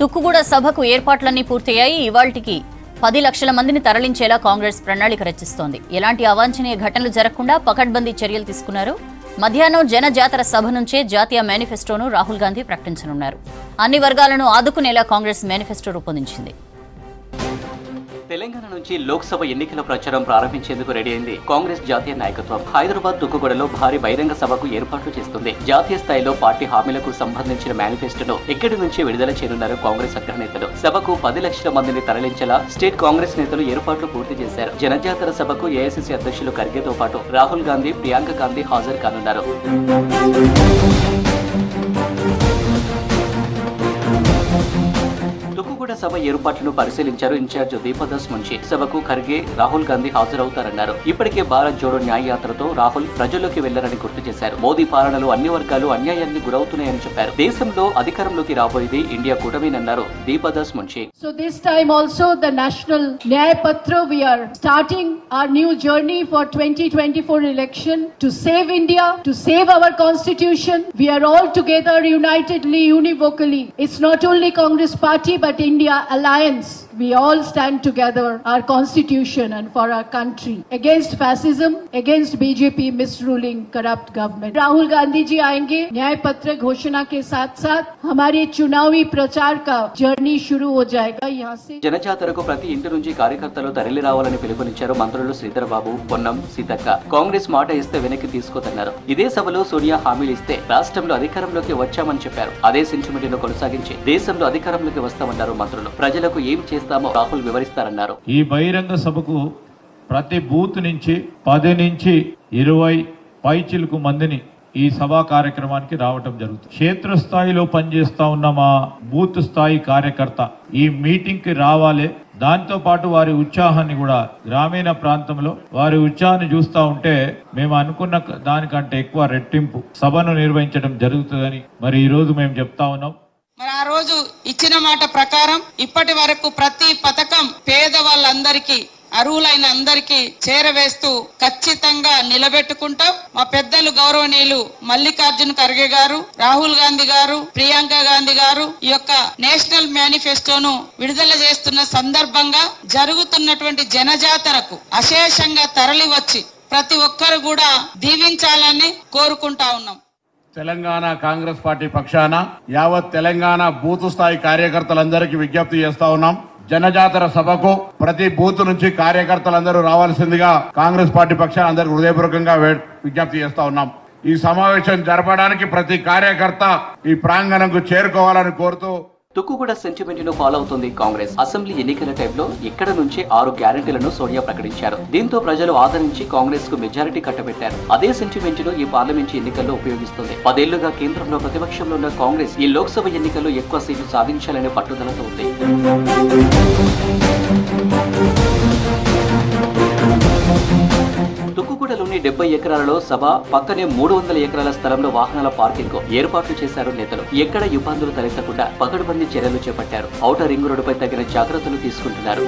తుక్కుగూడ సభకు ఏర్పాట్లన్నీ పూర్తయ్యాయి. ఇవాళకి పది లక్షల మందిని తరలించేలా కాంగ్రెస్ ప్రణాళిక రచిస్తోంది. ఎలాంటి అవాంఛనీయ ఘటనలు జరగకుండా పకడ్బందీ చర్యలు తీసుకున్నారు. మధ్యాహ్నం జనజాతర సభ నుంచే జాతీయ మేనిఫెస్టోను రాహుల్ గాంధీ ప్రకటించనున్నారు. అన్ని వర్గాలను ఆదుకునేలా కాంగ్రెస్ మేనిఫెస్టో రూపొందించింది. తెలంగాణ నుంచి లోక్సభ ఎన్నికల ప్రచారం ప్రారంభించేందుకు రెడీ అయింది కాంగ్రెస్ జాతీయ నాయకత్వం. హైదరాబాద్ దుక్కుగూడలో భారీ బహిరంగ సభకు ఏర్పాట్లు చేస్తుంది. జాతీయ స్థాయిలో పార్టీ హామీలకు సంబంధించిన మేనిఫెస్టోను ఇక్కడి నుంచి విడుదల చేయనున్నారు కాంగ్రెస్ అగ్రనేతలు? సభకు పది లక్షల మందిని తరలించేలా స్టేట్ కాంగ్రెస్ నేతలు ఏర్పాట్లు పూర్తి చేశారు. జనజాతర సభకు ఏఐసిసి అధ్యక్షులు ఖర్గేతో పాటు రాహుల్ గాంధీ ప్రియాంక గాంధీ హాజరు కానున్నారు. త్రిపుర సభ ఏర్పాట్లను పరిశీలించారు ఇన్ఛార్జ్ దీపదాస్ మున్షి. సభకు ఖర్గే రాహుల్ గాంధీ హాజరవుతారన్నారు. ఇప్పటికే భారత్ జోడో న్యాయ యాత్రతో రాహుల్ ప్రజల్లోకి వెళ్ళారని గుర్తు చేశారు. మోదీ పాలనలో అన్ని వర్గాలు అన్యాయాన్ని గురవుతున్నాయని చెప్పారు. దేశంలో అధికారంలోకి రాబోయేది India కూటమేనన్నారు Deepadas Munshi. So the national Nyay Patra we are starting our new journey for twenty twenty four election save India save our constitution we are all together unitedly only Congress party but India India alliance. We all stand together, our constitution and for our country against fascism, against BJP misruling corrupt government. Rahul Gandhi ji आएंगे न्याय पत्र घोषणा के साथ साथ हमारे चुनावी प्रचार का जर्नी शुरू हो जाएगा यहाँ से జనజాతరకు ప్రతి ఇంటి నుంచి కార్యకర్తలు తరలి రావాలని పిలుపునిచ్చారు మంత్రులు శ్రీధర్ బాబు పొన్నం సీతక్క కాంగ్రెస్ మాట ఇస్తే వెనక్కి తీసుకోదన్నారు ఇదే సభలో సోనియా హామీలు ఇస్తే రాష్ట్రంలో అధికారంలోకి వచ్చామని చెప్పారు అదే సెంటిమెంట్ను కొనసాగించి దేశంలో అధికారంలోకి వస్తామన్నారు మంత్రులు ప్రజలకు ఏం చేస్తామో రాహుల్ వివరిస్తారన్నారు. ఈ బహిరంగ సభకు ప్రతి బూత్ నుంచి పది నుంచి ఇరవై పైచిలుకు మందిని ఈ సభా కార్యక్రమానికి రావటం జరుగుతుంది. క్షేత్రస్థాయిలో పనిచేస్తా ఉన్న మా బూత్ స్థాయి కార్యకర్త ఈ మీటింగ్కి రావాలి. దాంతో పాటు వారి ఉత్సాహాన్ని కూడా గ్రామీణ ప్రాంతంలో వారి ఉత్సాహాన్ని చూస్తా ఉంటే మేము అనుకున్న దానికంటే ఎక్కువ రెట్టింపు సభను నిర్వహించడం జరుగుతుందని మరి ఈ రోజు మేము చెప్తా ఉన్నాం. మరి ఆ రోజు ఇచ్చిన మాట ప్రకారం ఇప్పటి వరకు ప్రతి పథకం పేద వాళ్ళందరికీ అర్హులైన అందరికీ చేరవేస్తూ ఖచ్చితంగా నిలబెట్టుకుంటాం. మా పెద్దలు గౌరవనీయులు మల్లికార్జున ఖర్గే గారు రాహుల్ గాంధీ గారు ప్రియాంక గాంధీ గారు ఈ యొక్క నేషనల్ మేనిఫెస్టోను విడుదల చేస్తున్న సందర్భంగా జరుగుతున్నటువంటి జనజాతరకు అశేషంగా తరలివచ్చి ప్రతి ఒక్కరు కూడా దీవించాలని కోరుకుంటా ఉన్నాం. తెలంగాణ కాంగ్రెస్ పార్టీ పక్షాన యావత్ తెలంగాణ బూత్ స్థాయి కార్యకర్తలందరికీ విజ్ఞప్తి చేస్తా ఉన్నాం. జనజాతర సభకు ప్రతి బూత్ నుంచి కార్యకర్తలందరూ రావాల్సిందిగా కాంగ్రెస్ పార్టీ పక్షాన అందరికి హృదయపూర్వకంగా విజ్ఞప్తి చేస్తా ఉన్నాం. ఈ సమావేశం జరపడానికి ప్రతి కార్యకర్త ఈ ప్రాంగణంకు చేరుకోవాలని కోరుతూ తుక్కుగూడ సెంటిమెంట్ను ఫాలో అవుతుంది కాంగ్రెస్. అసెంబ్లీ ఎన్నికల టైంలో ఇక్కడ నుంచి ఆరు గ్యారెంటీలను సోనియా ప్రకటించారు. దీంతో ప్రజలు ఆదరించి కాంగ్రెస్కు మెజారిటీ కట్టబెట్టారు. అదే సెంటిమెంట్ను ఈ పార్లమెంట్ ఎన్నికల్లో ఉపయోగిస్తుంది. పదేళ్ళుగా కేంద్రంలో ప్రతిపక్షంలో ఉన్న కాంగ్రెస్ ఈ లోక్సభ ఎన్నికల్లో ఎక్కువ సీట్లు సాధించాలనే పట్టుదలతో ఉంది. తుక్కుగూడలోని డెబ్బై ఎకరాలలో సభ పక్కనే మూడు వందల ఎకరాల స్థలంలో వాహనాల పార్కింగ్ ఏర్పాట్లు చేశారు నేతలు. ఎక్కడ ఇబ్బందులు తలెత్తకుండా పకడ్బందీ చర్యలు చేపట్టారు. ఔటర్ రింగ్ రోడ్డుపై తగిన జాగ్రత్తలు తీసుకుంటున్నారు.